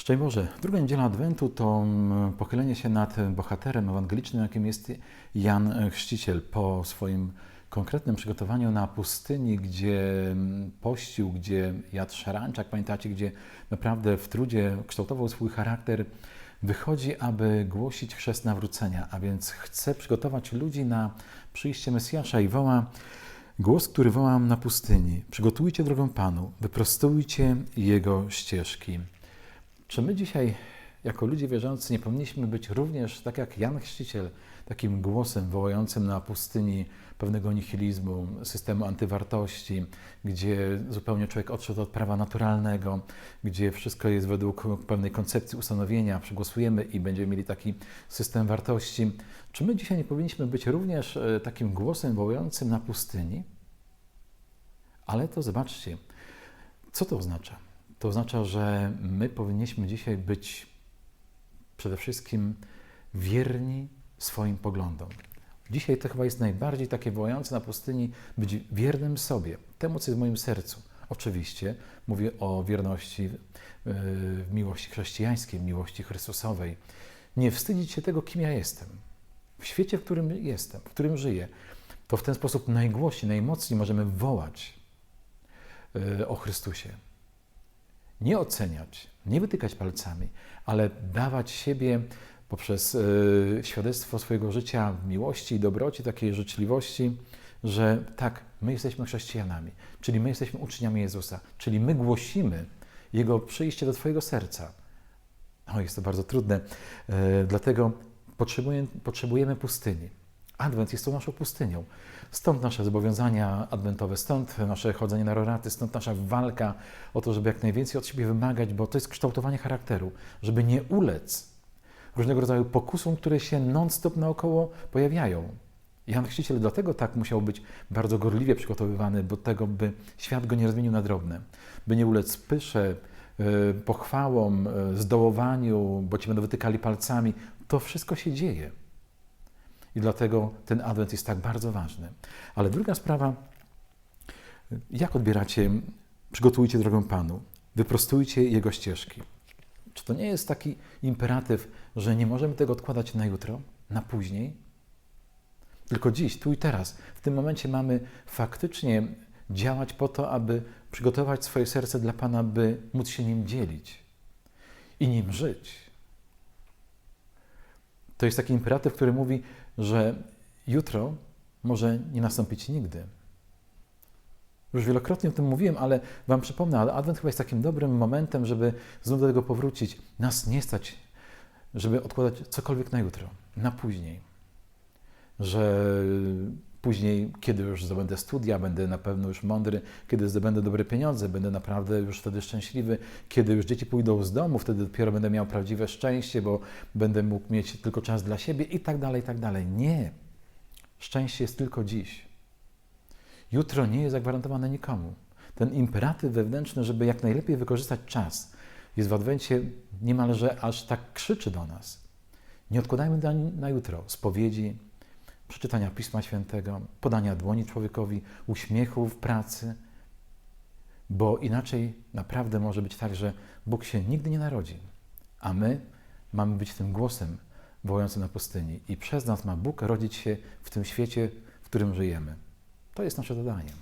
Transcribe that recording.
Szczęść Boże, druga niedziela Adwentu to mm, pochylenie się nad bohaterem ewangelicznym, jakim jest Jan Chrzciciel. Po swoim konkretnym przygotowaniu na pustyni, gdzie mm, pościł, gdzie jadł szarańczak, pamiętacie, gdzie naprawdę w trudzie kształtował swój charakter, wychodzi, aby głosić chrzest nawrócenia, a więc chce przygotować ludzi na przyjście Mesjasza i woła głos, który wołam na pustyni. Przygotujcie drogę Panu, wyprostujcie Jego ścieżki. Czy my dzisiaj, jako ludzie wierzący, nie powinniśmy być również, tak jak Jan Chrzciciel, takim głosem wołającym na pustyni pewnego nihilizmu, systemu antywartości, gdzie zupełnie człowiek odszedł od prawa naturalnego, gdzie wszystko jest według pewnej koncepcji ustanowienia, przegłosujemy i będziemy mieli taki system wartości. Czy my dzisiaj nie powinniśmy być również e, takim głosem wołającym na pustyni? Ale to zobaczcie, co to oznacza? To oznacza, że my powinniśmy dzisiaj być przede wszystkim wierni swoim poglądom. Dzisiaj to chyba jest najbardziej takie wołające na pustyni być wiernym sobie, temu, co jest w moim sercu. Oczywiście mówię o wierności w- w miłości chrześcijańskiej, miłości Chrystusowej. Nie wstydzić się tego, kim ja jestem. W świecie, w którym jestem, w którym żyję, to w ten sposób najgłośniej, najmocniej możemy wołać y, o Chrystusie nie oceniać, nie wytykać palcami, ale dawać siebie poprzez e, świadectwo swojego życia w miłości dobroci, takiej życzliwości, że tak, my jesteśmy chrześcijanami, czyli my jesteśmy uczniami Jezusa, czyli my głosimy Jego przyjście do Twojego serca. O, jest to bardzo trudne, e, dlatego potrzebujemy, potrzebujemy pustyni. Adwent jest to naszą pustynią. Stąd nasze zobowiązania adwentowe, stąd nasze chodzenie na roraty, stąd nasza walka o to, żeby jak najwięcej od siebie wymagać, bo to jest kształtowanie charakteru, żeby nie ulec różnego rodzaju pokusom, które się non-stop naokoło pojawiają. Jan Chrzciciel dlatego tak musiał być bardzo gorliwie przygotowywany do tego, by świat go nie rozmienił na drobne, by nie ulec pysze, y, pochwałom, y, zdołowaniu, bo ci będą wytykali palcami. To wszystko się dzieje. I dlatego ten adwent jest tak bardzo ważny. Ale druga sprawa, jak odbieracie, przygotujcie drogę Panu, wyprostujcie Jego ścieżki. Czy to nie jest taki imperatyw, że nie możemy tego odkładać na jutro, na później? Tylko dziś, tu i teraz, w tym momencie mamy faktycznie działać po to, aby przygotować swoje serce dla Pana, by móc się nim dzielić i nim żyć. To jest taki imperatyw, który mówi, że jutro może nie nastąpić nigdy. Już wielokrotnie o tym mówiłem, ale Wam przypomnę, ale Adwent chyba jest takim dobrym momentem, żeby znów do tego powrócić. Nas nie stać, żeby odkładać cokolwiek na jutro, na później. Że później, kiedy już zdobędę studia, będę na pewno już mądry, kiedy zdobędę dobre pieniądze, będę naprawdę już wtedy szczęśliwy, kiedy już dzieci pójdą z domu, wtedy dopiero będę miał prawdziwe szczęście, bo będę mógł mieć tylko czas dla siebie i tak dalej, i tak dalej. Nie. Szczęście jest tylko dziś. Jutro nie jest zagwarantowane nikomu. Ten imperatyw wewnętrzny, żeby jak najlepiej wykorzystać czas, jest w Adwencie niemalże aż tak krzyczy do nas. Nie odkładajmy na, jutro spowiedzi, przeczytania Pisma Świętego, podania dłoni człowiekowi, uśmiechu w pracy, bo inaczej naprawdę może być tak, że Bóg się nigdy nie narodzi, a my mamy być tym głosem wołającym na pustyni i przez nas ma Bóg rodzić się w tym świecie, w którym żyjemy. To jest nasze zadanie.